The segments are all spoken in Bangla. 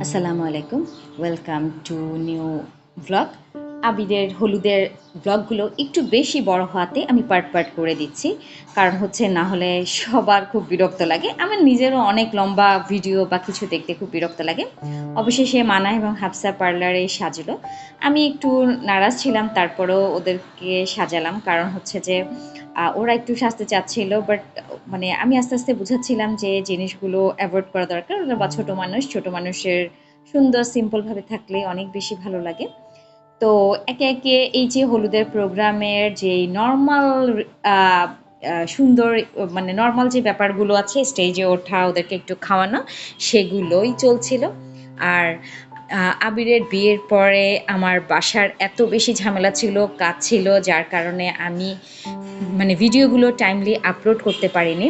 আসসালামু আলাইকুম ওয়েলকাম টু নিউ ভ্লগ আবিদের হলুদের ব্লগগুলো একটু বেশি বড় হওয়াতে আমি পার্ট পার্ট করে দিচ্ছি। কারণ হচ্ছে না হলে সবার খুব বিরক্ত লাগে। আমার নিজেরও অনেক লম্বা ভিডিও বা কিছু দেখতে খুব বিরক্ত লাগে। অবশেষে মানা এবং হাফসা পার্লারে সাজলো। আমি একটু নারাজ ছিলাম, তারপরেও ওদেরকে সাজালাম। কারণ হচ্ছে যে ওরা একটু সাজতে চাচ্ছিল বাট মানে আমি আস্তে আস্তে বুঝাচ্ছিলাম যে জিনিসগুলো অ্যাভয়েড করা দরকার। ওরা বা ছোট মানুষ, ছোট মানুষের সুন্দর সিম্পলভাবে থাকলে অনেক বেশি ভালো লাগে। তো একে একে এই যে হলুদের প্রোগ্রামের যে নর্মাল সুন্দর মানে নর্মাল যে ব্যাপারগুলো আছে স্টেজে ওঠা, ওদেরকে একটু খাওয়ানো, সেগুলোই চলছিল। আর আবিরের বিয়ের পরে আমার বাসার এত বেশি ঝামেলা ছিল, কাজ ছিল, যার কারণে আমি মানে ভিডিওগুলো টাইমলি আপলোড করতে পারিনি।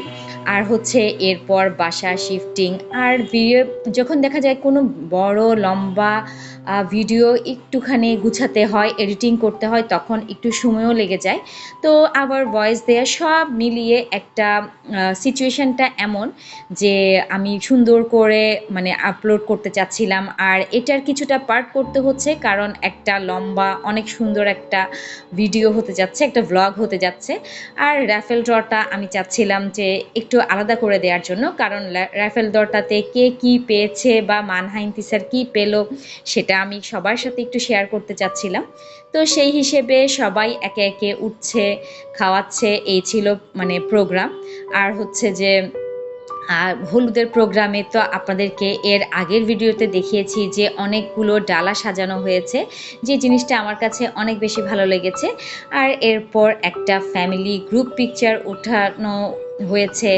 আর হচ্ছে এরপর বাসা শিফটিং আর ভিডিও যখন দেখা যায় কোনো বড়, লম্বা ভিডিও একটুখানি গুছাতে হয় এডিটিং করতে হয়, তখন একটু সময়ও লেগে যায়। তো আবার ভয়েস দেওয়া সব মিলিয়ে একটা সিচুয়েশনটা এমন যে আমি সুন্দর করে মানে আপলোড করতে চাচ্ছিলাম। আর এটার কিছুটা পার্ট করতে হচ্ছে কারণ একটা লম্বা, অনেক সুন্দর একটা ভিডিও হতে যাচ্ছে, একটা ভ্লগ হতে যাচ্ছে। আর র্যাফেল ড্রটা আমি চাচ্ছিলাম যে একটু আলাদা করে দেওয়ার জন্য, কারণ লা- দরটাতে কে কি পেয়েছে বা মানহাইন তিসার কি পেল সেটা আমি সবার সাথে একটু শেয়ার করতে চাচ্ছিলাম। তো সেই হিসেবে সবাই একে একে উঠছে, খাওয়াচ্ছে, এই ছিল মানে প্রোগ্রাম আর হচ্ছে যে আর হলুদের প্রোগ্রামে তো আপনাদেরকে এর আগের ভিডিওতে দেখিয়েছি যে অনেকগুলো ডালা সাজানো হয়েছে, যে জিনিসটা আমার কাছে অনেক বেশি ভালো লেগেছে। আর এরপর একটা ফ্যামিলি গ্রুপ পিকচার ওঠানো হয়েছে।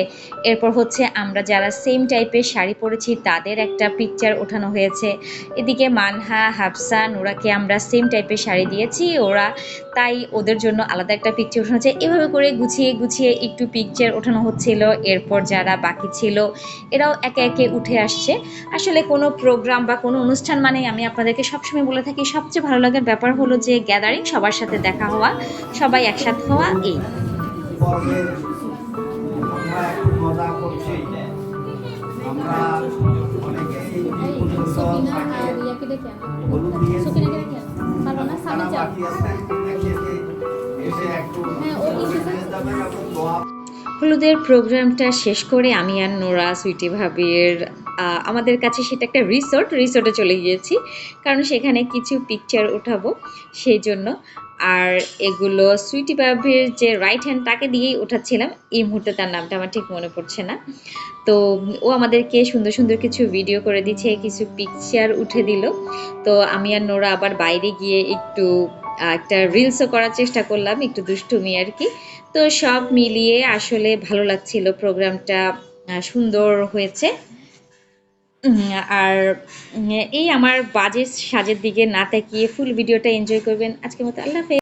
এরপর হচ্ছে আমরা যারা সেম টাইপের শাড়ি পরেছি, তাদের একটা পিকচার ওঠানো হয়েছে। এদিকে মানহা, হাফসা, নোরাকে আমরা সেম টাইপের শাড়ি দিয়েছি। ওরা তাই ওদের জন্য আলাদা একটা পিকচার ওঠানো হচ্ছে। এভাবে করে গুছিয়ে গুছিয়ে একটু পিকচার ওঠানো হচ্ছিল। এরপর যারা বাকি ছিল, এরাও একে একে উঠে আসছে। আসলে কোনো প্রোগ্রাম বা কোনো অনুষ্ঠান মানে আমি আপনাদেরকে সবসময় বলে থাকি, সবচেয়ে ভালো লাগার ব্যাপার হলো যে গ্যাদারিং সবার সাথে দেখা হওয়া, সবাই একসাথে হওয়া, এই। করছি আমরা অনেকেই এই পর্যন্ত সকিনা তাকে আর ইয়াকে ডেকে আনো। হলুদ দিয়েছি সকিনাকে ডেকে আনো। পারবো না, সামনে তারা যাও। বাকি আছে একে একে এসে একটু হ্যাঁ, ও হলুদ এসেছে। দিয়ে যাবে এবং দোয়া হলুদের প্রোগ্রামটা শেষ করে আমি আর নোরা, সুইটি ভাবির আমাদের কাছে সেটা একটা রিসোর্ট, রিসোর্টে চলে গিয়েছি। কারণ সেখানে কিছু পিকচার উঠাবো সেই জন্য। আর এগুলো সুইটি ভাবির যে রাইট হ্যান্ড তাকে দিয়েই উঠাচ্ছিলাম। এই মুহূর্তে তার নামটা আমার ঠিক মনে পড়ছে না। তো ও আমাদেরকে সুন্দর সুন্দর কিছু ভিডিও করে দিচ্ছে, কিছু পিকচার উঠে দিল। তো আমি আর নোরা আবার বাইরে গিয়ে একটু একটা রিলসও করার চেষ্টা করলাম, একটু দুষ্টুমি আর কি। তো সব মিলিয়ে আসলে ভালো লাগছিল প্রোগ্রামটা সুন্দর হয়েছে। আর এই আমার বাজে সাজের দিকে না তাকিয়ে ফুল ভিডিওটা এনজয় করবেন। আজকের মতো আল্লাহ হাফেজ।